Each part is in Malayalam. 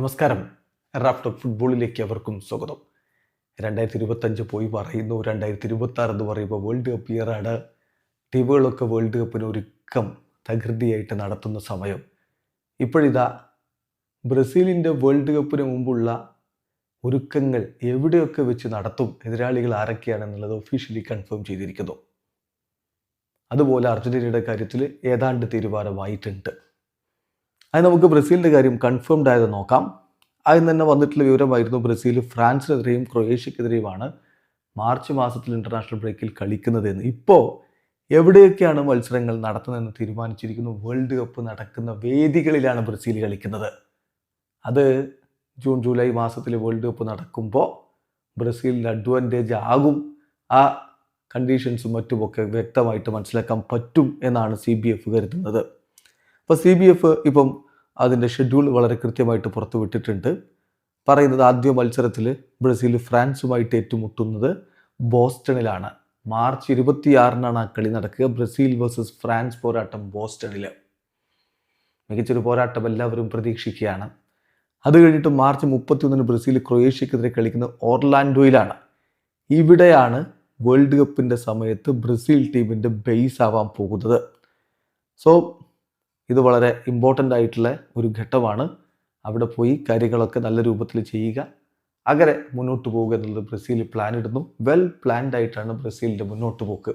നമസ്കാരം. റാഫ്റ്റർ ഫുട്ബോളിലേക്ക് അവർക്കും സ്വാഗതം. രണ്ടായിരത്തി ഇരുപത്തഞ്ച് പോയി പറയുന്നു. രണ്ടായിരത്തി ഇരുപത്തി ആറ് എന്ന് പറയുമ്പോൾ വേൾഡ് കപ്പ് ഇയറാണ് ടീമുകളൊക്കെ വേൾഡ് കപ്പിന് ഒരുക്കം തകൃതിയായിട്ട് നടത്തുന്ന സമയം. ഇപ്പോഴിതാ ബ്രസീലിന്റെ വേൾഡ് കപ്പിന് മുമ്പുള്ള ഒരുക്കങ്ങൾ എവിടെയൊക്കെ വെച്ച് നടത്തും എതിരാളികൾ ആരൊക്കെയാണെന്നുള്ളത് ഒഫീഷ്യലി കൺഫേം ചെയ്തിരിക്കുന്നു. അതുപോലെ അർജന്റീനയുടെ കാര്യത്തിൽ ഏതാണ്ട് തീരുമാനമായിട്ടുണ്ട്. അത് നമുക്ക് ബ്രസീലിന്റെ കാര്യം കൺഫേംഡ് ആയത് നോക്കാം. ആദ്യം തന്നെ വന്നിട്ടുള്ള വിവരമായിരുന്നു ബ്രസീൽ ഫ്രാൻസിനെതിരെയും ക്രൊയേഷ്യക്കെതിരെയുമാണ് മാർച്ച് മാസത്തിൽ ഇന്റർനാഷണൽ ബ്രേക്കിൽ കളിക്കുന്നതെന്ന്. ഇപ്പോൾ എവിടെയൊക്കെയാണ് മത്സരങ്ങൾ നടത്തുന്നതെന്ന് തീരുമാനിച്ചിരിക്കുന്നു. വേൾഡ് കപ്പ് നടക്കുന്ന വേദികളിലാണ് ബ്രസീൽ കളിക്കുന്നത്. അത് ജൂൺ ജൂലൈ മാസത്തിൽ വേൾഡ് കപ്പ് നടക്കുമ്പോൾ ബ്രസീലിന് അഡ്വാന്റേജ് ആകും. ആ കണ്ടീഷൻസും മറ്റുമൊക്കെ വ്യക്തമായിട്ട് മനസ്സിലാക്കാൻ പറ്റും എന്നാണ് സി ബി എഫ് കരുതുന്നത്. അപ്പോൾ സി ബി എഫ് ഇപ്പം അതിന്റെ ഷെഡ്യൂൾ വളരെ കൃത്യമായിട്ട് പുറത്തുവിട്ടിട്ടുണ്ട് പറയുന്നത് ആദ്യ മത്സരത്തിൽ ബ്രസീൽ ഫ്രാൻസുമായിട്ട് ഏറ്റുമുട്ടുന്നത് ബോസ്റ്റണിലാണ്. മാർച്ച് ഇരുപത്തിയാറിനാണ് ആ കളി നടക്കുക. ബ്രസീൽ വേഴ്സസ് ഫ്രാൻസ് പോരാട്ടം ബോസ്റ്റണിൽ മികച്ചൊരു പോരാട്ടം എല്ലാവരും പ്രതീക്ഷിക്കുകയാണ്. അത് കഴിഞ്ഞിട്ട് മാർച്ച് മുപ്പത്തിയൊന്നിന് ബ്രസീൽ ക്രൊയേഷ്യക്കെതിരെ കളിക്കുന്ന ഓർലാൻഡോയിലാണ്. ഇവിടെയാണ് വേൾഡ് കപ്പിന്റെ സമയത്ത് ബ്രസീൽ ടീമിന്റെ ബേസ് ആവാൻ പോകുന്നത്. സോ ഇത് വളരെ ഇമ്പോർട്ടന്റ് ആയിട്ടുള്ള ഒരു ഘട്ടമാണ്. അവിടെ പോയി കാര്യങ്ങളൊക്കെ നല്ല രൂപത്തിൽ ചെയ്യുക. അങ്ങനെ മുന്നോട്ട് പോവുക എന്നുള്ളത് ബ്രസീൽ പ്ലാൻ ഇടുന്നു. വെൽ പ്ലാൻഡ് ആയിട്ടാണ് ബ്രസീലിന്റെ മുന്നോട്ട് പോക്ക്.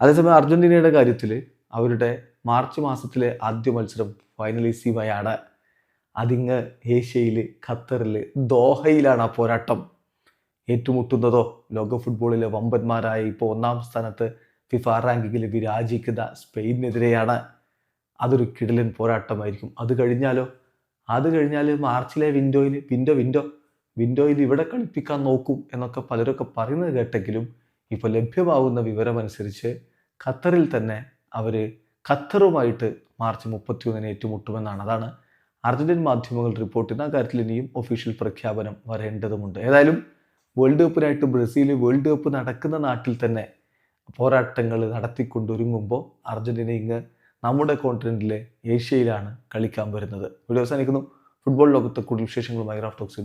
അതേസമയം അർജന്റീനയുടെ കാര്യത്തിൽ അവരുടെ മാർച്ച് മാസത്തിലെ ആദ്യ മത്സരം ഫൈനലിസീമയാണ് അതിങ്ങ് ഏഷ്യയിൽ ഖത്തറിൽ ദോഹയിലാണ് ആ പോരാട്ടം. ഏറ്റുമുട്ടുന്നതോ ലോക ഫുട്ബോളിലെ വമ്പന്മാരായ ഇപ്പോൾ ഒന്നാം സ്ഥാനത്ത് ഫിഫ റാങ്കിങ്ങിൽ വിരാജിക്കുന്ന സ്പെയിനെതിരെയാണ്. അതൊരു കിടിലൻ പോരാട്ടമായിരിക്കും. അത് കഴിഞ്ഞാലോ? അത് കഴിഞ്ഞാൽ മാർച്ചിലെ വിൻഡോയിൽ വിൻഡോ വിൻഡോ വിൻഡോയിൽ ഇവിടെ കളിപ്പിക്കാൻ നോക്കും എന്നൊക്കെ പലരൊക്കെ പറയുന്നത് കേട്ടെങ്കിലും ഇപ്പോൾ ലഭ്യമാകുന്ന വിവരമനുസരിച്ച് ഖത്തറിൽ തന്നെ അവർ ഖത്തറുമായിട്ട് മാർച്ച് മുപ്പത്തിയൊന്നിന് ഏറ്റുമുട്ടുമെന്നാണ്. അതാണ് അർജന്റീൻ മാധ്യമങ്ങൾ റിപ്പോർട്ട് ചെയ്യുന്ന കാര്യത്തിൽ ഇനിയും ഒഫീഷ്യൽ പ്രഖ്യാപനം വരേണ്ടതുമുണ്ട്. ഏതായാലും വേൾഡ് കപ്പിനായിട്ട് ബ്രസീൽ വേൾഡ് കപ്പ് നടക്കുന്ന നാട്ടിൽ തന്നെ പോരാട്ടങ്ങൾ നടത്തിക്കൊണ്ടൊരുങ്ങുമ്പോൾ അർജന്റീന ഇങ്ങ് നമ്മുടെ കോണ്ടിനെന്റിലെ ഏഷ്യയിലാണ് കളിക്കാൻ വരുന്നത്. വീഡിയോ അവസാനിക്കുന്നു ഫുട്ബോൾ ലോകത്തെ കൂടുതൽ വിശേഷങ്ങളുമായി റാഫ് ടോക്സ്